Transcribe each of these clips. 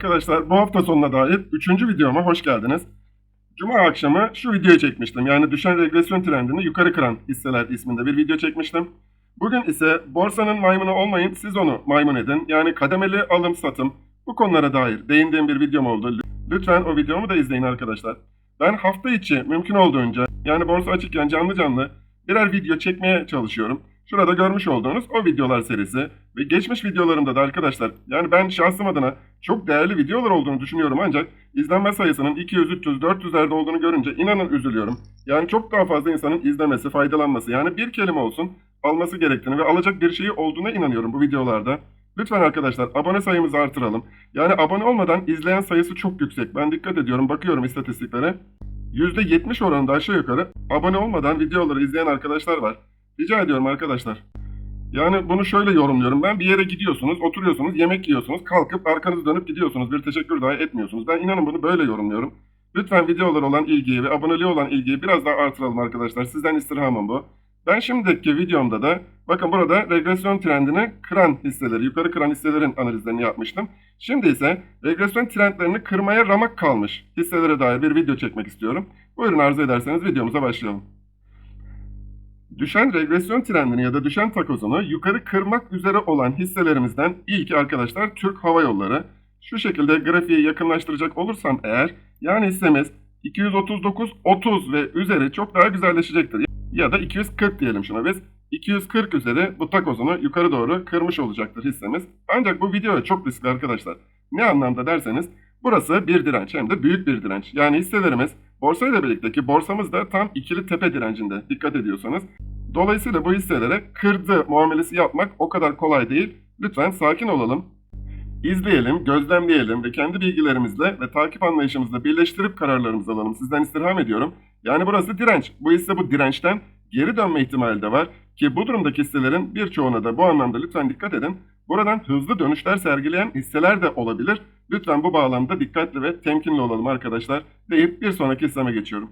Arkadaşlar bu hafta sonuna dair 3. videoma hoş geldiniz. Cuma akşamı şu videoyu çekmiştim. Yani düşen regresyon trendini yukarı kıran hisseler isminde bir video çekmiştim. Bugün ise borsanın maymunu olmayın siz onu maymun edin. Yani kademeli alım satım bu konulara dair değindiğim bir videom oldu. Lütfen o videomu da izleyin arkadaşlar. Ben hafta içi mümkün olduğunca yani borsa açıkken canlı canlı birer video çekmeye çalışıyorum. Şurada görmüş olduğunuz o videolar serisi ve geçmiş videolarımda da arkadaşlar yani ben şahsım adına çok değerli videolar olduğunu düşünüyorum ancak izlenme sayısının 200, 300, 400'lerde olduğunu görünce inanın üzülüyorum. Yani çok daha fazla insanın izlemesi, faydalanması yani bir kelime olsun alması gerektiğini ve alacak bir şeyi olduğuna inanıyorum bu videolarda. Lütfen arkadaşlar abone sayımızı artıralım. Yani abone olmadan izleyen sayısı çok yüksek. Ben dikkat ediyorum, bakıyorum istatistiklere. %70 oranında aşağı yukarı abone olmadan videoları izleyen arkadaşlar var. Rica ediyorum arkadaşlar. Yani bunu şöyle yorumluyorum. Ben bir yere gidiyorsunuz, oturuyorsunuz, yemek yiyorsunuz, kalkıp arkanızı dönüp gidiyorsunuz. Bir teşekkür dahi etmiyorsunuz. Ben inanın bunu böyle yorumluyorum. Lütfen videolara olan ilgiyi ve aboneliğe olan ilgiyi biraz daha artıralım arkadaşlar. Sizden istirhamım bu. Ben şimdiki videomda da bakın burada regresyon trendini kıran hisseleri, yukarı kıran hisselerin analizlerini yapmıştım. Şimdi ise regresyon trendlerini kırmaya ramak kalmış hisselere dair bir video çekmek istiyorum. Buyurun arzu ederseniz videomuza başlayalım. Düşen regresyon trendini ya da düşen takozunu yukarı kırmak üzere olan hisselerimizden ilki arkadaşlar Türk Hava Yolları. Şu şekilde grafiği yakınlaştıracak olursam eğer yani hissemiz 239, 30 ve üzeri çok daha güzelleşecektir. Ya da 240 diyelim şuna biz. 240 üzeri bu takozunu yukarı doğru kırmış olacaktır hissemiz. Ancak bu video çok riskli arkadaşlar. Ne anlamda derseniz burası bir direnç hem de büyük bir direnç. Yani hisselerimiz borsayla birlikte ki borsamız da tam ikili tepe direncinde dikkat ediyorsanız. Dolayısıyla bu hisselere kırdı muamelesi yapmak o kadar kolay değil. Lütfen sakin olalım. İzleyelim, gözlemleyelim ve kendi bilgilerimizle ve takip anlayışımızla birleştirip kararlarımızı alalım. Sizden istirham ediyorum. Yani burası direnç. Bu hisse bu dirençten geri dönme ihtimali de var. Ki bu durumdaki hisselerin birçoğuna da bu anlamda lütfen dikkat edin. Buradan hızlı dönüşler sergileyen hisseler de olabilir. Lütfen bu bağlamda dikkatli ve temkinli olalım arkadaşlar deyip bir sonraki hisseme geçiyorum.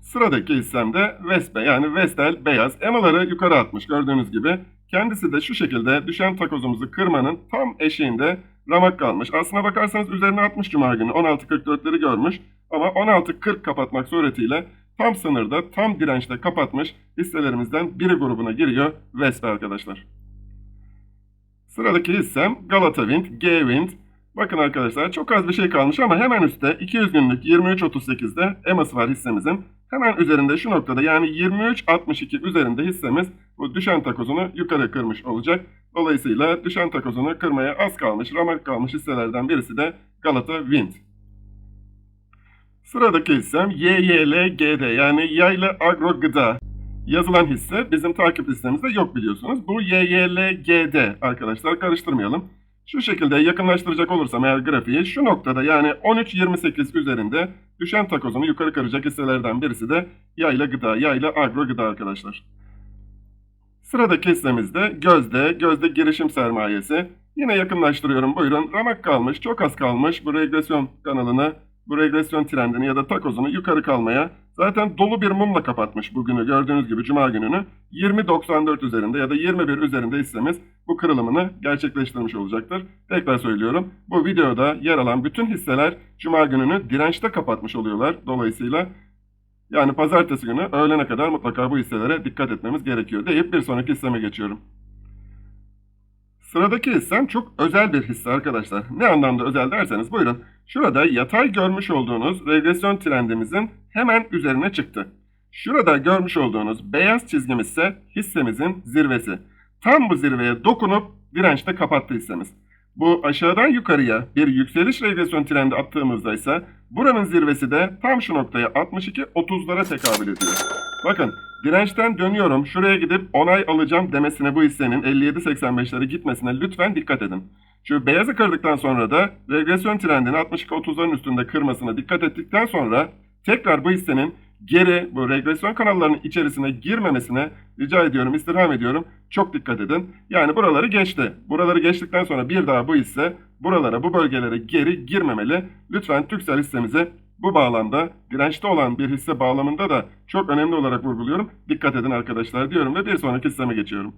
Sıradaki hissem de Vespe yani Vestel beyaz. EMA'ları yukarı atmış gördüğünüz gibi. Kendisi de şu şekilde düşen takozumuzu kırmanın tam eşiğinde ramak kalmış. Aslına bakarsanız üzerine atmış cuma günü 16.44'leri görmüş. Ama 16.40 kapatmak suretiyle tam sınırda tam dirençte kapatmış hisselerimizden biri grubuna giriyor Vespe arkadaşlar. Sıradaki hissem Galata Wind, G-Wind. Bakın arkadaşlar çok az bir şey kalmış ama hemen üstte 200 günlük 23.38'de EMA'sı var hissemizin. Hemen üzerinde şu noktada yani 23.62 üzerinde hissemiz bu düşen takozunu yukarı kırmış olacak. Dolayısıyla düşen takozunu kırmaya az kalmış, ramak kalmış hisselerden birisi de Galata Wind. Sıradaki hissem YYLGD yani Yayla Agro Gıda. Yazılan hisse bizim takip listemizde yok biliyorsunuz. Bu YYLGD arkadaşlar karıştırmayalım. Şu şekilde yakınlaştıracak olursam eğer grafiği şu noktada yani 13.28 üzerinde düşen takozunu yukarı kıracak hisselerden birisi de yayla gıda, yayla agro gıda arkadaşlar. Sıradaki hissemizde Gözde, Gözde girişim sermayesi. Yine yakınlaştırıyorum buyurun. Ramak kalmış, çok az kalmış bu regresyon kanalını, bu regresyon trendini ya da takozunu yukarı kalmaya zaten dolu bir mumla kapatmış bugünü gördüğünüz gibi cuma gününü. 20.94 üzerinde ya da 21 üzerinde hissemiz bu kırılımını gerçekleştirmiş olacaktır. Tekrar söylüyorum bu videoda yer alan bütün hisseler cuma gününü dirençte kapatmış oluyorlar. Dolayısıyla yani pazartesi günü öğlene kadar mutlaka bu hisselere dikkat etmemiz gerekiyor deyip bir sonraki hisseme geçiyorum. Sıradaki hissem çok özel bir hisse arkadaşlar. Ne anlamda özel derseniz buyurun. Şurada yatay görmüş olduğunuz regresyon trendimizin hemen üzerine çıktı. Şurada görmüş olduğunuz beyaz çizgimiz ise hissemizin zirvesi. Tam bu zirveye dokunup dirençte kapattı hissemiz. Bu aşağıdan yukarıya bir yükseliş regresyon trendi attığımızda ise buranın zirvesi de tam şu noktaya 62-30'lara tekabül ediyor. Bakın dirençten dönüyorum şuraya gidip onay alacağım demesine bu hissenin 57-85'lere gitmesine lütfen dikkat edin. Şu beyazı kırdıktan sonra da regresyon trendini 62-30'ların üstünde kırmasına dikkat ettikten sonra tekrar bu hissenin geri bu regresyon kanallarının içerisine girmemesine rica ediyorum, istirham ediyorum. Çok dikkat edin. Yani buraları geçti. Buraları geçtikten sonra bir daha bu hisse buralara, bu bölgelere geri girmemeli. Lütfen Türksel hissemize bu bağlamda dirençte olan bir hisse bağlamında da çok önemli olarak vurguluyorum. Dikkat edin arkadaşlar diyorum ve bir sonraki hisseme geçiyorum.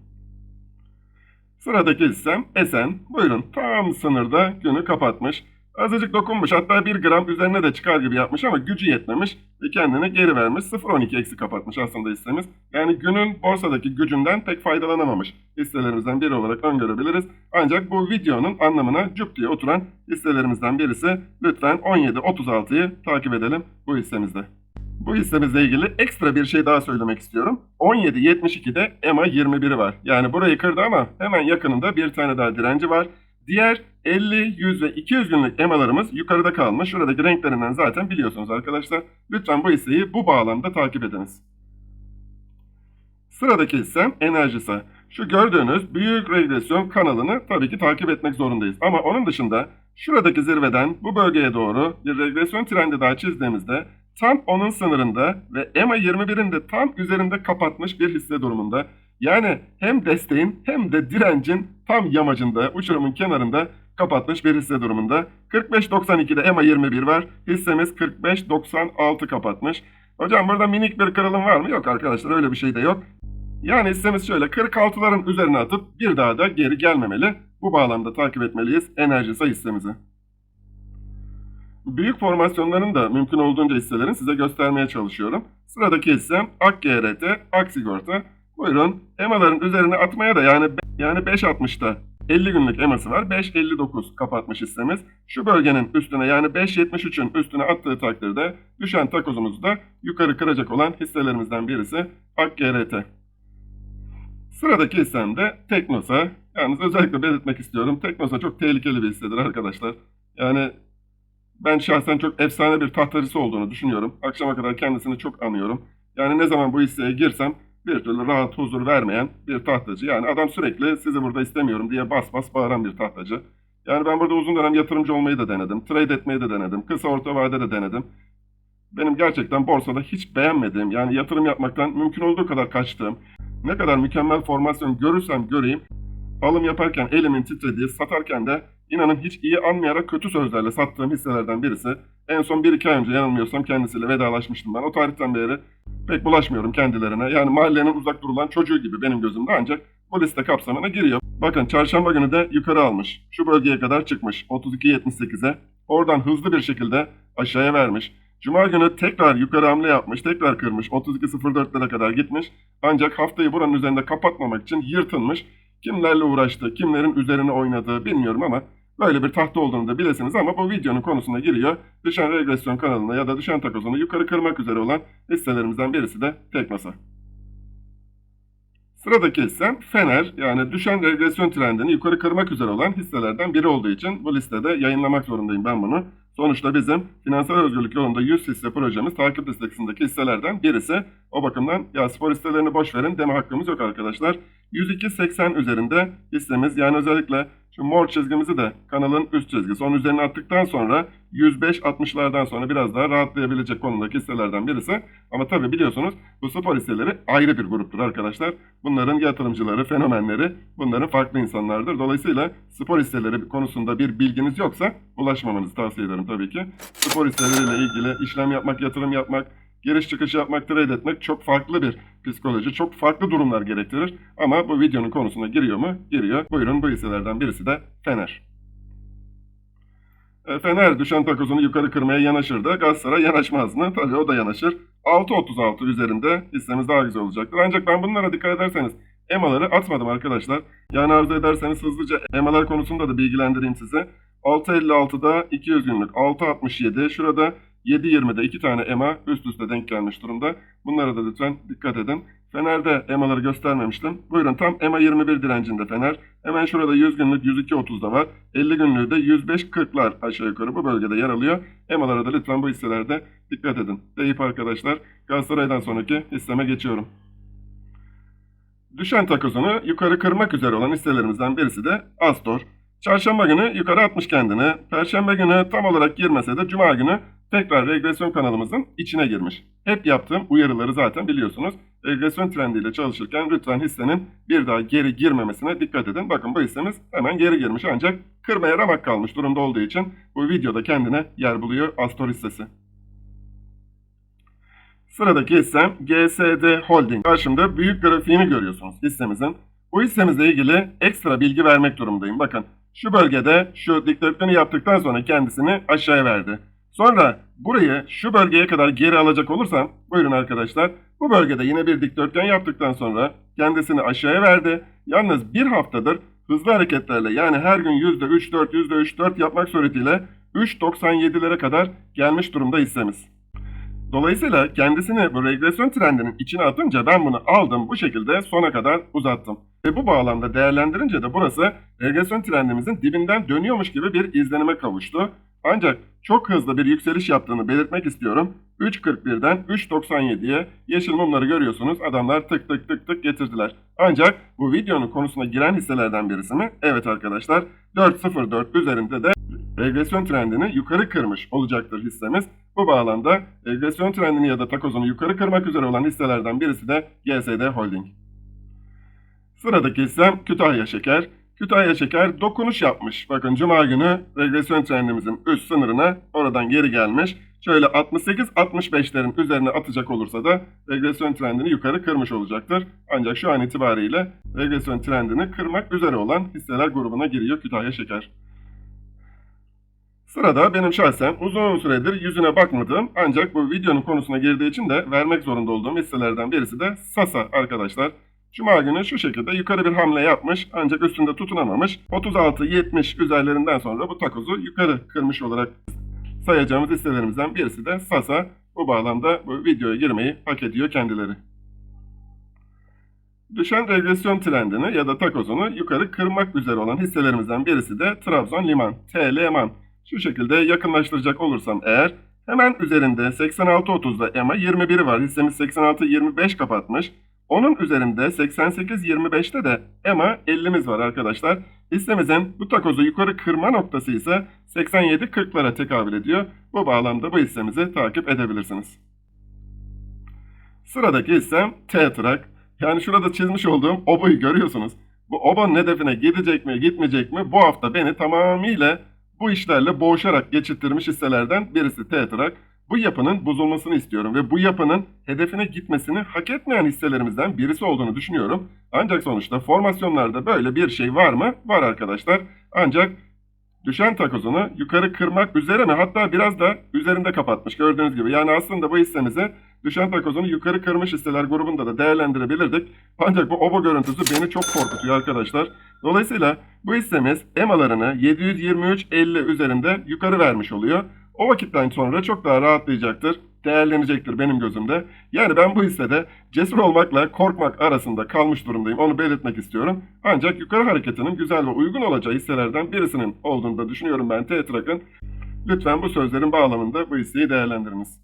Sıradaki hissem Esen. Buyurun tam sınırda günü kapatmış. Azıcık dokunmuş hatta 1 gram üzerine de çıkar gibi yapmış ama gücü yetmemiş ve kendini geri vermiş. 0.12 eksi kapatmış aslında hissemiz. Yani günün borsadaki gücünden pek faydalanamamış hisselerimizden biri olarak öngörebiliriz. Ancak bu videonun anlamına cüp diye oturan hisselerimizden birisi. Lütfen 17.36'yı takip edelim bu hissemizde. Bu hissemizle ilgili ekstra bir şey daha söylemek istiyorum. 17.72'de EMA 21'i var. Yani burayı kırdı ama hemen yakınında bir tane daha direnci var. Diğer 50, 100 ve 200 günlük EMA'larımız yukarıda kalmış. Şuradaki renklerinden zaten biliyorsunuz arkadaşlar. Lütfen bu hisseyi bu bağlamda takip ediniz. Sıradaki hissem Enerjisa. Şu gördüğünüz büyük regresyon kanalını tabii ki takip etmek zorundayız. Ama onun dışında şuradaki zirveden bu bölgeye doğru bir regresyon trendi daha çizdiğimizde tam onun sınırında ve EMA 21'in de tam üzerinde kapatmış bir hisse durumunda. Yani hem desteğin hem de direncin tam yamacında, uçurumun kenarında kapatmış bir hisse durumunda. 45.92'de EMA 21 var. Hissemiz 45.96 kapatmış. Hocam burada minik bir kırılım var mı? Yok arkadaşlar öyle bir şey de yok. Yani hissemiz şöyle 46'ların üzerine atıp bir daha da geri gelmemeli. Bu bağlamda takip etmeliyiz Enerjisa hissemizi. Büyük formasyonların da mümkün olduğunca hisselerin size göstermeye çalışıyorum. Sıradaki hissem AkGRT, Aksigorta. Buyurun EMA'ların üzerine atmaya da yani yani 5.60'da 50 günlük EMA'sı var. 5.59 kapatmış hissemiz. Şu bölgenin üstüne yani 5.73'ün üstüne attığı takdirde düşen takozumuzu da yukarı kıracak olan hisselerimizden birisi AkGRT. Sıradaki hissem de Teknosa. Yalnız özellikle belirtmek istiyorum. Teknosa çok tehlikeli bir hissedir arkadaşlar. Yani ben şahsen çok efsane bir tahtacısı olduğunu düşünüyorum. Akşama kadar kendisini çok anıyorum. Yani ne zaman bu hisseye girsem bir türlü rahat huzur vermeyen bir tahtacı. Yani adam sürekli sizi burada istemiyorum diye bas bas bağıran bir tahtacı. Yani ben burada uzun dönem yatırımcı olmayı da denedim. Trade etmeyi de denedim. Kısa orta vade de denedim. Benim gerçekten borsada hiç beğenmediğim yani yatırım yapmaktan mümkün olduğu kadar kaçtığım ne kadar mükemmel formasyon görürsem göreyim alım yaparken elimin titrediği, satarken de inanın hiç iyi anmayarak kötü sözlerle sattığım hisselerden birisi. En son 1-2 ay önce yanılmıyorsam kendisiyle vedalaşmıştım ben. O tarihten beri pek bulaşmıyorum kendilerine. Yani mahallenin uzak durulan çocuğu gibi benim gözümde ancak bu liste kapsamına giriyor. Bakın çarşamba günü de yukarı almış. Şu bölgeye kadar çıkmış 32.78'e. Oradan hızlı bir şekilde aşağıya vermiş. Cuma günü tekrar yukarı hamle yapmış, tekrar kırmış. 32.04'lere kadar gitmiş. Ancak haftayı buranın üzerinde kapatmamak için yırtınmış. Kimlerle uğraştı, kimlerin üzerine oynadığı bilmiyorum ama böyle bir tahta olduğunu da bilesiniz ama bu videonun konusuna giriyor. Düşen regresyon kanalına ya da düşen takozunu yukarı kırmak üzere olan hisselerimizden birisi de Teknosa. Sıradaki hissem Fener yani düşen regresyon trendini yukarı kırmak üzere olan hisselerden biri olduğu için bu listede yayınlamak zorundayım ben bunu. Sonuçta bizim finansal özgürlük yolunda 100 hisse projemiz takip listesindeki hisselerden birisi. O bakımdan ya spor hisselerini boş verin deme hakkımız yok arkadaşlar. 102.80 üzerinde hissemiz yani özellikle şu mor çizgimizi de kanalın üst çizgisi. Onun üzerine attıktan sonra 105-60'lardan sonra biraz daha rahatlayabilecek konumdaki hisselerden birisi. Ama tabii biliyorsunuz bu spor hisseleri ayrı bir gruptur arkadaşlar. Bunların yatırımcıları, fenomenleri bunların farklı insanlardır. Dolayısıyla spor hisseleri konusunda bir bilginiz yoksa ulaşmamanızı tavsiye ederim tabii ki. Spor hisseleriyle ilgili işlem yapmak, yatırım yapmak, giriş çıkış yapmak, trade etmek çok farklı bir psikoloji, çok farklı durumlar gerektirir. Ama bu videonun konusuna giriyor mu? Giriyor. Buyurun bu hisselerden birisi de Fener. E, Fener düşen takozunu yukarı kırmaya yanaşır da Galatasaray yanaşmaz mı? Tabii o da yanaşır. 6.36 üzerinde hissemiz daha güzel olacaktır. Ancak ben bunlara dikkat ederseniz EMA'ları atmadım arkadaşlar. Yani arzu ederseniz hızlıca EMA'lar konusunda da bilgilendireyim size. 6.56'da 200 günlük, 6.67 şurada 7.20'de iki tane EMA üst üste denk gelmiş durumda. Bunlara da lütfen dikkat edin. Fener'de EMA'ları göstermemiştim. Buyurun tam EMA 21 direncinde Fener. Hemen şurada 100 günlük 102.30'da var. 50 günlüğü de 105.40'lar aşağı yukarı bu bölgede yer alıyor. EMA'lara da lütfen bu hisselerde dikkat edin. Deyip arkadaşlar Galatasaray'dan sonraki hisseme geçiyorum. Düşen takozunu yukarı kırmak üzere olan hisselerimizden birisi de Astor. Çarşamba günü yukarı atmış kendini. Perşembe günü tam olarak girmese de Cuma günü tekrar regresyon kanalımızın içine girmiş. Hep yaptığım uyarıları zaten biliyorsunuz. Regresyon trendiyle çalışırken lütfen hissenin bir daha geri girmemesine dikkat edin. Bakın bu hissemiz hemen geri girmiş ancak kırmaya ramak kalmış durumda olduğu için bu videoda kendine yer buluyor Astor hissesi. Sıradaki hissem GSD Holding. Karşımda büyük grafiğini görüyorsunuz hissemizin. Bu hissemizle ilgili ekstra bilgi vermek durumundayım. Bakın şu bölgede şu dikdörtgeni yaptıktan sonra kendisini aşağıya verdi. Sonra burayı şu bölgeye kadar geri alacak olursam buyurun arkadaşlar. Bu bölgede yine bir dikdörtgen yaptıktan sonra kendisini aşağıya verdi. Yalnız bir haftadır hızlı hareketlerle yani her gün %3 4 %3 4 yapmak suretiyle 3.97'lere kadar gelmiş durumda hissemiz. Dolayısıyla kendisini bu regresyon trendinin içine atınca ben bunu aldım bu şekilde sona kadar uzattım. Ve bu bağlamda değerlendirince de burası regresyon trendimizin dibinden dönüyormuş gibi bir izlenime kavuştu. Ancak çok hızlı bir yükseliş yaptığını belirtmek istiyorum. 3.41'den 3.97'ye yeşil mumları görüyorsunuz. Adamlar tık tık tık tık getirdiler. Ancak bu videonun konusuna giren hisselerden birisi mi? Evet arkadaşlar 4.04 üzerinde de regresyon trendini yukarı kırmış olacaktır hissemiz. Bu bağlamda regresyon trendini ya da takozunu yukarı kırmak üzere olan hisselerden birisi de GSD Holding. Sıradaki hissem Kütahya Şeker. Kütahya Şeker dokunuş yapmış. Bakın Cuma günü regresyon trendimizin üst sınırına oradan geri gelmiş. Şöyle 68-65'lerin üzerine atacak olursa da regresyon trendini yukarı kırmış olacaktır. Ancak şu an itibariyle regresyon trendini kırmak üzere olan hisseler grubuna giriyor Kütahya Şeker. Sırada benim şahsen uzun süredir yüzüne bakmadığım ancak bu videonun konusuna girdiği için de vermek zorunda olduğum hisselerden birisi de Sasa arkadaşlar. Cuma günü şu şekilde yukarı bir hamle yapmış ancak üstünde tutunamamış. 36-70 üzerlerinden sonra bu takozu yukarı kırmış olarak sayacağımız hisselerimizden birisi de Sasa. Bu bağlamda bu videoya girmeyi hak ediyor kendileri. Düşen regresyon trendini ya da takozunu yukarı kırmak üzere olan hisselerimizden birisi de Trabzon Liman, TL Liman. Şu şekilde yakınlaştıracak olursam eğer hemen üzerinde 86.30'da EMA 21'i var. Hissemiz 86.25 kapatmış. Onun üzerinde 88.25'te de EMA 50'miz var arkadaşlar. Hissemizin bu takozu yukarı kırma noktası ise 87.40'lara tekabül ediyor. Bu bağlamda bu hissemizi takip edebilirsiniz. Sıradaki hissem T-Track. Yani şurada çizmiş olduğum obayı görüyorsunuz. Bu obanın hedefine gidecek mi gitmeyecek mi bu hafta beni tamamıyla bu işlerle boğuşarak geçirttirmiş hisselerden birisi T-Track. Bu yapının bozulmasını istiyorum ve bu yapının hedefine gitmesini hak etmeyen hisselerimizden birisi olduğunu düşünüyorum. Ancak sonuçta formasyonlarda böyle bir şey var mı? Var arkadaşlar. Ancak düşen takozunu yukarı kırmak üzere mi? Hatta biraz da üzerinde kapatmış gördüğünüz gibi. Yani aslında bu hissemizi düşen takozunu yukarı kırmış hisseler grubunda da değerlendirebilirdik. Ancak bu obo görüntüsü beni çok korkutuyor arkadaşlar. Dolayısıyla bu hissemiz EMA'larını 723.50 üzerinde yukarı vermiş oluyor. O vakitten sonra çok daha rahatlayacaktır, değerlenecektir benim gözümde. Yani ben bu hissede cesur olmakla korkmak arasında kalmış durumdayım. Onu belirtmek istiyorum. Ancak yukarı hareketinin güzel ve uygun olacağı hisselerden birisinin olduğunu da düşünüyorum ben T-Track'ın. Lütfen bu sözlerin bağlamında bu hisseyi değerlendiriniz.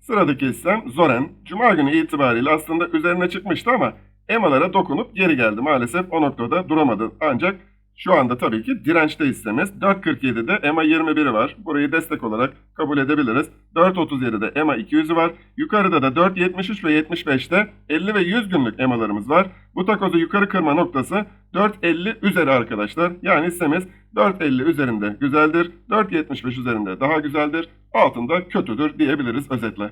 Sıradaki hissem Zoren. Cuma günü itibariyle aslında üzerine çıkmıştı ama EMA'lara dokunup geri geldi. Maalesef o noktada duramadı. Ancak şu anda tabii ki dirençte hissemiz. 4.47'de EMA 21'i var. Burayı destek olarak kabul edebiliriz. 4.37'de EMA 200'ü var. Yukarıda da 4.73 ve 75'te 50 ve 100 günlük EMA'larımız var. Bu takozu yukarı kırma noktası 4.50 üzeri arkadaşlar. Yani hissemiz 4.50 üzerinde güzeldir. 4.75 üzerinde daha güzeldir. Altında kötüdür diyebiliriz özetle.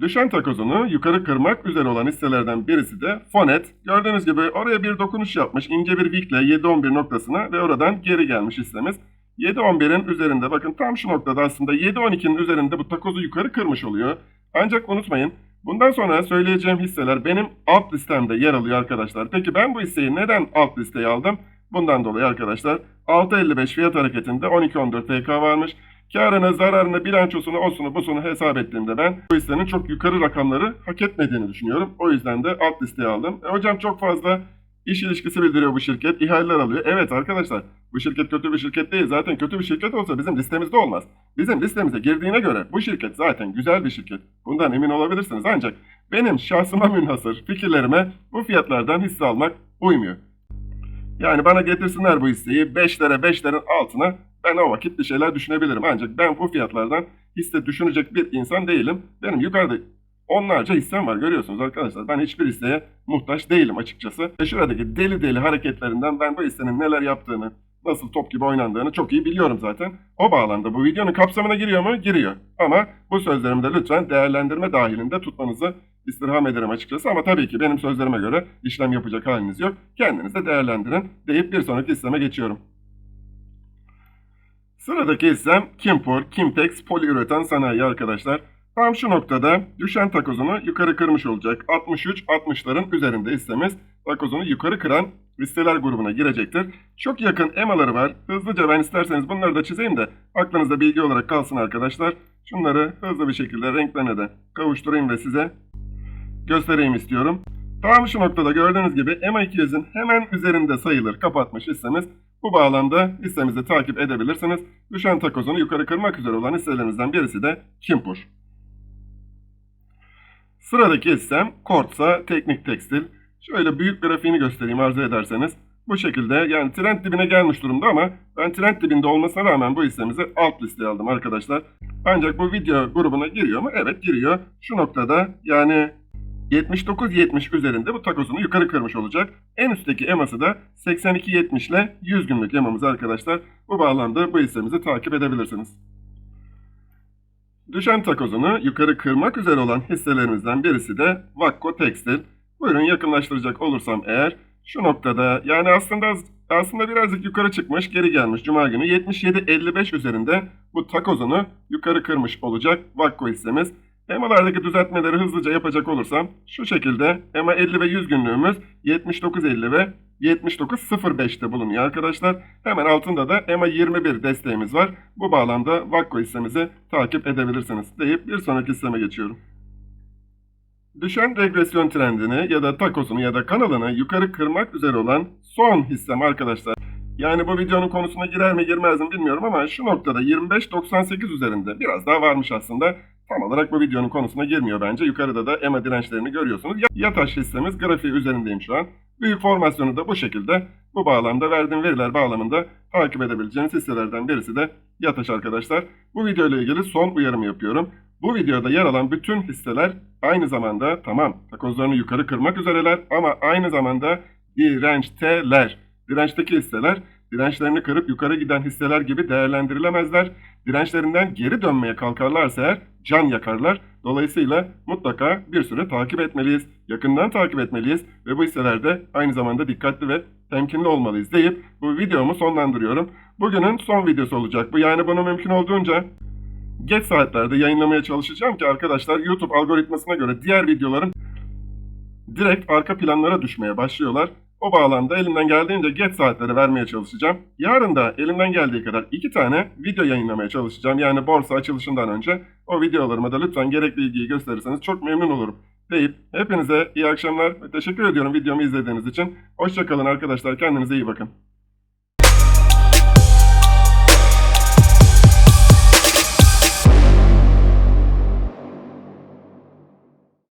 Düşen takozunu yukarı kırmak üzere olan hisselerden birisi de Fonet. Gördüğünüz gibi oraya bir dokunuş yapmış ince bir wickle 7.11 noktasına ve oradan geri gelmiş hissemiz. 7.11'in üzerinde bakın tam şu noktada aslında 7.12'nin üzerinde bu takozu yukarı kırmış oluyor. Ancak unutmayın bundan sonra söyleyeceğim hisseler benim alt listemde yer alıyor arkadaşlar. Peki ben bu hisseyi neden alt listeye aldım? Bundan dolayı arkadaşlar 6.55 fiyat hareketinde 12.14 TK varmış. Karını, zararını, bilançosunu, osunu, busunu hesap ettiğimde ben bu hissenin çok yukarı rakamları hak etmediğini düşünüyorum. O yüzden de alt listeye aldım. E hocam çok fazla iş ilişkisi bildiriyor bu şirket, ihaleler alıyor. Evet arkadaşlar bu şirket kötü bir şirket değil. Zaten kötü bir şirket olsa bizim listemizde olmaz. Bizim listemize girdiğine göre bu şirket zaten güzel bir şirket. Bundan emin olabilirsiniz. Ancak benim şahsıma münhasır fikirlerime bu fiyatlardan hisse almak uymuyor. Yani bana getirsinler bu hisseyi 5'lere 5'lerin altına ben o vakit bir şeyler düşünebilirim. Ancak ben bu fiyatlardan hisse düşünecek bir insan değilim. Benim yukarıda onlarca hissem var görüyorsunuz arkadaşlar. Ben hiçbir hisseye muhtaç değilim açıkçası. Ve şuradaki deli deli hareketlerinden ben bu hissenin neler yaptığını, nasıl top gibi oynandığını çok iyi biliyorum zaten. O bağlamda bu videonun kapsamına giriyor mu? Giriyor. Ama bu sözlerimi de lütfen değerlendirme dahilinde tutmanızı istirham ederim açıkçası ama tabii ki benim sözlerime göre işlem yapacak haliniz yok. Kendiniz de değerlendirin deyip bir sonraki hisseme geçiyorum. Sıradaki hissem Kimpur, Kimtex Poliüretan Sanayi arkadaşlar. Tam şu noktada düşen takozunu yukarı kırmış olacak. 63-60'ların üzerinde hissemiz takozunu yukarı kıran listeler grubuna girecektir. Çok yakın emaları var. Hızlıca ben isterseniz bunları da çizeyim de aklınızda bilgi olarak kalsın arkadaşlar. Şunları hızlı bir şekilde renklerine de kavuşturayım ve size göstereyim istiyorum. Tam şu noktada gördüğünüz gibi EMA 200'ün hemen üzerinde sayılır kapatmış hissemiz. Bu bağlamda hissemizi takip edebilirsiniz. Düşen takozunu yukarı kırmak üzere olan hisselerinizden birisi de Kimpur. Sıradaki hissem Kortsa Teknik Tekstil. Şöyle büyük grafiğini göstereyim arzu ederseniz. Bu şekilde yani trend dibine gelmiş durumda ama ben trend dibinde olmasına rağmen bu hissemizi alt listeye aldım arkadaşlar. Ancak bu video grubuna giriyor mu? Evet giriyor. Şu noktada yani 79.70 üzerinde bu takozunu yukarı kırmış olacak. En üstteki eması da 82.70 ile 100 günlük emamız arkadaşlar. Bu bağlamda bu hissemizi takip edebilirsiniz. Düşen takozunu yukarı kırmak üzere olan hisselerimizden birisi de Vakko Tekstil. Buyurun yakınlaştıracak olursam eğer şu noktada yani aslında aslında birazcık yukarı çıkmış geri gelmiş Cuma günü 77.55 üzerinde bu takozunu yukarı kırmış olacak Vakko hissemiz. EMA'lardaki düzeltmeleri hızlıca yapacak olursam şu şekilde EMA 50 ve 100 günlüğümüz 79.50 ve 79.05'te bulunuyor arkadaşlar. Hemen altında da EMA 21 desteğimiz var. Bu bağlamda Vakko hissemizi takip edebilirsiniz deyip bir sonraki hisseme geçiyorum. Düşen regresyon trendini ya da takosunu ya da kanalını yukarı kırmak üzere olan son hissem arkadaşlar. Yani bu videonun konusuna girer mi girmez mi bilmiyorum ama şu noktada 25.98 üzerinde biraz daha varmış aslında. Tam olarak bu videonun konusuna girmiyor bence. Yukarıda da EMA dirençlerini görüyorsunuz. Yataş hissemiz grafiği üzerindeyim şu an. Büyük formasyonu da bu şekilde bu bağlamda verdiğim veriler bağlamında takip edebileceğiniz hisselerden birisi de Yataş arkadaşlar. Bu video ile ilgili son uyarımı yapıyorum. Bu videoda yer alan bütün hisseler aynı zamanda tamam takozlarını yukarı kırmak üzereler ama aynı zamanda dirençteler. Dirençteki hisseler dirençlerini kırıp yukarı giden hisseler gibi değerlendirilemezler. Dirençlerinden geri dönmeye kalkarlarsa eğer can yakarlar. Dolayısıyla mutlaka bir süre takip etmeliyiz. Yakından takip etmeliyiz ve bu hisselerde aynı zamanda dikkatli ve temkinli olmalıyız deyip bu videomu sonlandırıyorum. Bugünün son videosu olacak bu. Yani bunu mümkün olduğunca geç saatlerde yayınlamaya çalışacağım ki arkadaşlar YouTube algoritmasına göre diğer videoların direkt arka planlara düşmeye başlıyorlar. O bağlamda elimden geldiğince geç saatlere vermeye çalışacağım. Yarın da elimden geldiği kadar iki tane video yayınlamaya çalışacağım. Yani borsa açılışından önce o videolarıma da lütfen gerekli ilgiyi gösterirseniz çok memnun olurum deyip hepinize iyi akşamlar ve teşekkür ediyorum videomu izlediğiniz için. Hoşçakalın arkadaşlar kendinize iyi bakın.